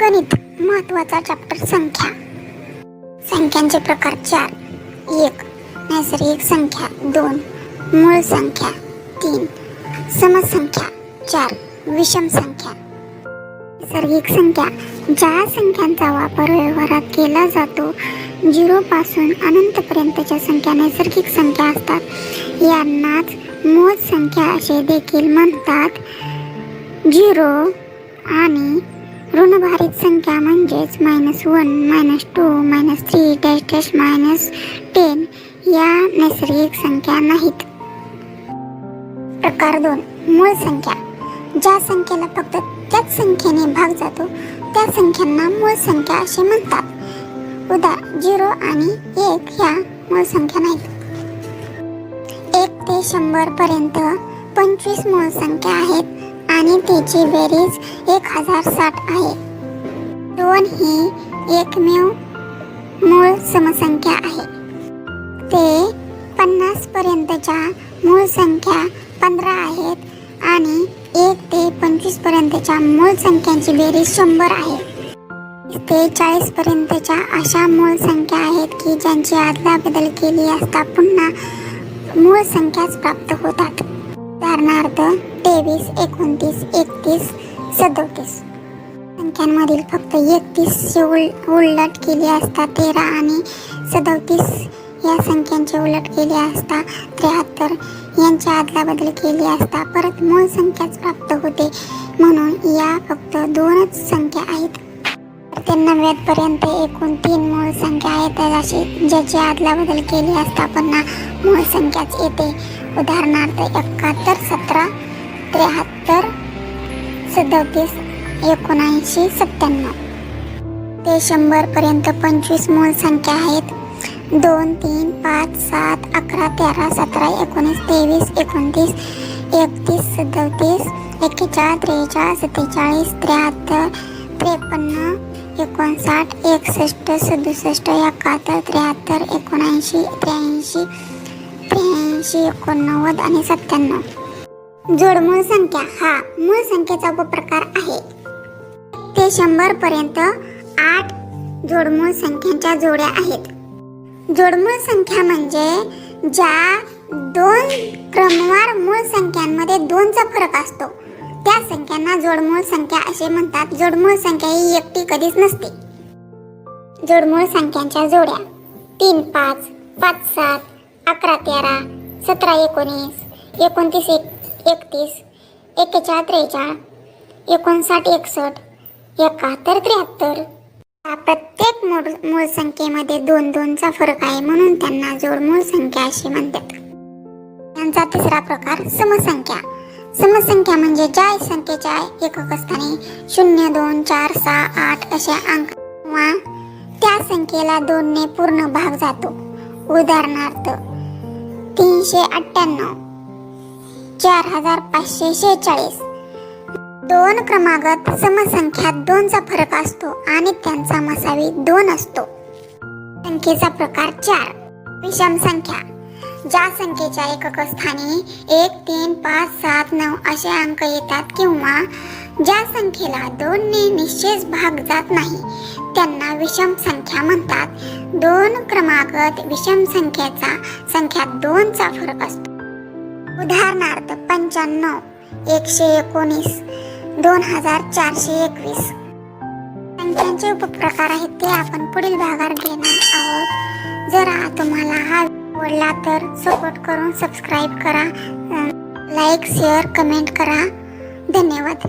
गणित महत्त्वाचा चॅप्टर संख्या. संख्यांचे प्रकार चार. एक नैसर्गिक संख्या. दोन मूळ संख्या. तीन समसंख्या. चार विषम संख्या. नैसर्गिक संख्या. ज्या संख्यांचा वापर व्यवहारात केला जातो झिरोपासून अनंतपर्यंतच्या संख्या नैसर्गिक संख्या असतात. यांनाच मोज संख्या असे देखील म्हणतात. झिरो आणि ऋणभारित संख्या म्हणजेच minus one minus two minus three dash dash minus ten या नैसर्गिक संख्या नाहीत. प्रकार दोन मूळ संख्या. ज्या संख्येला फक्त त्याच संख्येने भाग जातो त्या संख्यांना मूळ संख्या असे म्हणतात. उदा झिरो आणि एक ह्या मूळ संख्या नाहीत. एक ते शंभर पर्यंत पंचवीस मूळ संख्या आहेत. आणि त्याची बेरीज एक हजार साठ आहे. दोन ही एकमेव मूळ समसंख्या आहे. ते पन्नास पर्यंतच्या मूळ संख्या पंधरा आहेत आणि एक ते पंचवीस पर्यंतच्या मूळ संख्यांची बेरीज शंभर आहे. ते चाळीस पर्यंतच्या अशा मूळ संख्या आहेत की ज्यांची आदला बदल केली असता पुन्हा मूळ संख्याच प्राप्त होतात. उदाहरणार्थ तेवीस एकोणतीस एकतीस सदोतीस. संख्यांमधील फक्त एकतीसची उल उलट केली असता तेरा आणि सदोतीस या संख्यांची उलट केली असता त्र्याहत्तर. यांची अदलाबदल केली असता परत मूळ संख्याच प्राप्त होते. म्हणून या फक्त दोनच संख्या आहेत. तर ते नव्वदपर्यंत एकूण तीन मूळ संख्या आहेत. अशी ज्याची आदलाबदल केली असता पुन्हा मूळ संख्याच येते. उदाहरणार्थ एकाहत्तर सतरा त्र्याहत्तर सदतीस एकोणऐंशी सत्त्याण्णव. ते शंभरपर्यंत पंचवीस मूळ संख्या आहेत. दोन तीन पाच सात अकरा तेरा सतरा एकोणीस तेवीस एकोणतीस एकतीस सदतीस एक्केचाळीस त्रेचाळीस सत्तेचाळीस त्र्याहत्तर त्रेपन्न एकोणसाठ एकसष्ट सदुसष्ट एकाहत्तर त्र्याहत्तर एकोणऐंशी त्र्याऐंशी ऐंशी एकोणनव्वद आणि सत्त्याण्णव. जोडमूळ संख्या हा मूळ संख्येचा उपप्रकार आहे. ते शंभर पर्यंत आठ जोडमूळ संख्यांच्या जोड्या आहेत. जोडमूळ संख्या म्हणजे ज्या दोन क्रमवार मूळ संख्यांमध्ये दोनचा फरक असतो. त्या संख्यांना जोडमूळ संख्या असे म्हणतात. जोडमूळ संख्या ही एकटी कधीच नसते. जोडमूळ संख्यांच्या जोड्या तीन पाच पाच सात अकरा तेरा सतरा एकोणीस एकोणतीस एक एकतीस एक्केचाळ त्रेचाळ एकोणसाठ एकसष्ट एकाहत्तर त्र्याहत्तर. प्रत्येक मूळ मूळ संख्येमध्ये दोन दोनचा फरक आहे म्हणून त्यांना जोडमूळ संख्या अशी म्हणतात. यांचा तिसरा प्रकार समसंख्या. समसंख्या म्हणजे ज्या संख्येच्या एकक स्थानी शून्य दोन चार सहा आठ असे अंक किंवा त्या संख्येला दोनने पूर्ण भाग जातो. उदाहरणार्थ तीनशे अठ्ठ्याण्णव चार हजार पाचशे शेहेचाळीस. दोन क्रमागत समसंख्यात दोनचा फरक असतो आणि त्यांचा मसावी दोन असतो. संख्येचा प्रकार चार विषम संख्या. ज्या संख्येच्या एकक स्थानी एक तीन पाच सात नऊ असे अंक येतात किंवा ज्या संख्येला दोनने निश्चित भाग जात नाही त्यांना विषम संख्या म्हणतात. दोन क्रमागत विषम संख्येचा संख्यात दोनचा फरक असतो. उदाहरणार्थ पंच्याण्णव एकशे एकोणीस दोन हजार चारशे एकवीस. संख्यांचे उपप्रकार आहेत ते आपण पुढील भागात घेणार आहोत. जर तुम्हाला हा आवडला तर सपोर्ट करून सबस्क्राईब करा. लाईक शेअर कमेंट करा. धन्यवाद.